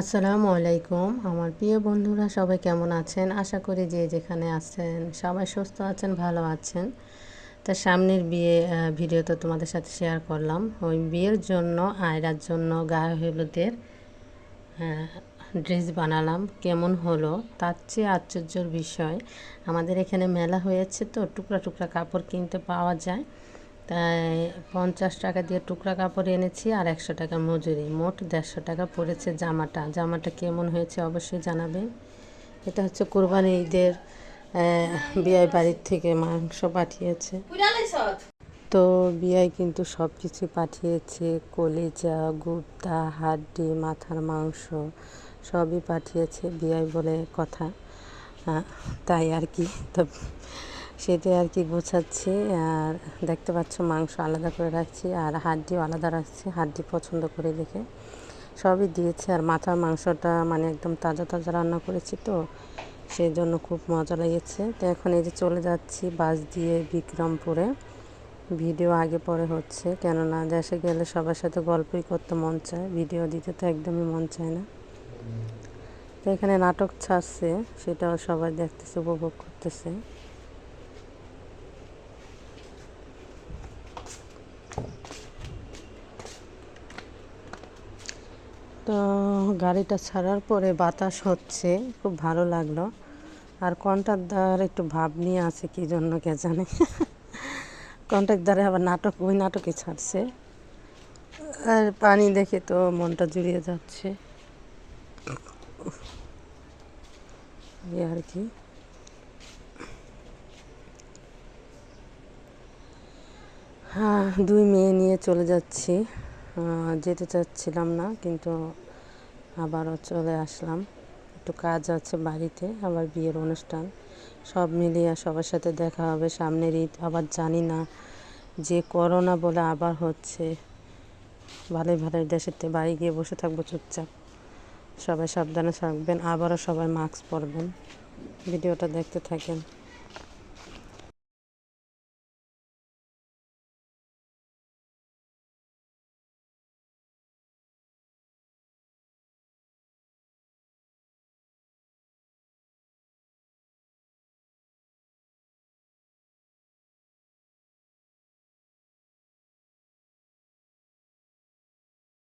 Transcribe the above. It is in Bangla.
আসসালামু আলাইকুম। আমার প্রিয় বন্ধুরা, সবাই কেমন আছেন? আশা করি যে যেখানে আছেন, সবাই সুস্থ আছেন, ভালো আছেন। তা সামনের বিয়ে ভিডিও তো তোমাদের সাথে শেয়ার করলাম। ওই বিয়ের জন্য, আয়রার জন্য গায়ে হলুদের ড্রেস বানালাম। কেমন হলো? তার চেয়ে আশ্চর্যর বিষয়, আমাদের এখানে মেলা হয়েছে তো, টুকরা টুকরা কাপড় কিনতে পাওয়া যায়। তাই পঞ্চাশ টাকা দিয়ে টুকরা কাপড় এনেছি আর একশো টাকা মজুরি। মোট দেড়শো টাকা পড়েছে জামাটা। জামাটা কেমন হয়েছে অবশ্যই জানাবেন। এটা হচ্ছে কোরবানি ঈদের বিয়ে বাড়ির থেকে মাংস পাঠিয়েছে। তো বিয়াই কিন্তু সব কিছু পাঠিয়েছে। কলিজা গুপ্তা হাড্ডি, মাথার মাংস সবই পাঠিয়েছে বিয়াই বলে কথা। তাই আর কি। তো সেটাই আর কি গোছাচ্ছি, আর দেখতে পাচ্ছ মাংস আলাদা করে রাখছি, আর হাড্ডিও আলাদা রাখছি, হাড্ডি পছন্দ করে দেখে। সবই দিয়েছে, আর মাথার মাংসটা মানে একদম তাজা তাজা রান্না করেছি তো সেই জন্য খুব মজা লেগেছে। তো এখন এই যে চলে যাচ্ছি বাস দিয়ে বিক্রমপুরে। ভিডিও আগে পরে হচ্ছে, কেননা দেশে গেলে সবার সাথে গল্পই করতে মন চায়, ভিডিও দিতে তো একদমই মন চায় না। তো এখানে নাটক ছাড়ছে, সেটাও সবাই দেখতেছে, উপভোগ করতেছে। তো গাড়িটা ছাড়ার পরে বাতাস হচ্ছে, খুব ভালো লাগল। আর কন্ট্রাক্টার একটু ভাব নিয়ে আছে, কি জন্য কে জানে। কন্ট্রাক্টারে আবার নাটক, ওই নাটকে ছাড়ছে। আর পানি দেখে তো মনটা জুড়িয়ে যাচ্ছে। আর কি। হ্যাঁ দুই মেয়ে নিয়ে চলে যাচ্ছি। যেতে চাচ্ছিলাম না, কিন্তু আবারও চলে আসলাম। একটু কাজ আছে বাড়িতে, আবার বিয়ের অনুষ্ঠান। সব মিলিয়ে সবার সাথে দেখা হবে, সামনের ঈদ, আবার জানি না যে করোনা বলে আবার হচ্ছে। ভালোই ভালোই দেশেতে বাড়ি গিয়ে বসে থাকব চুপচাপ। সবাই সাবধানে থাকবেন, আবারও সবাই মাস্ক পরবেন। ভিডিওটা দেখতে থাকেন।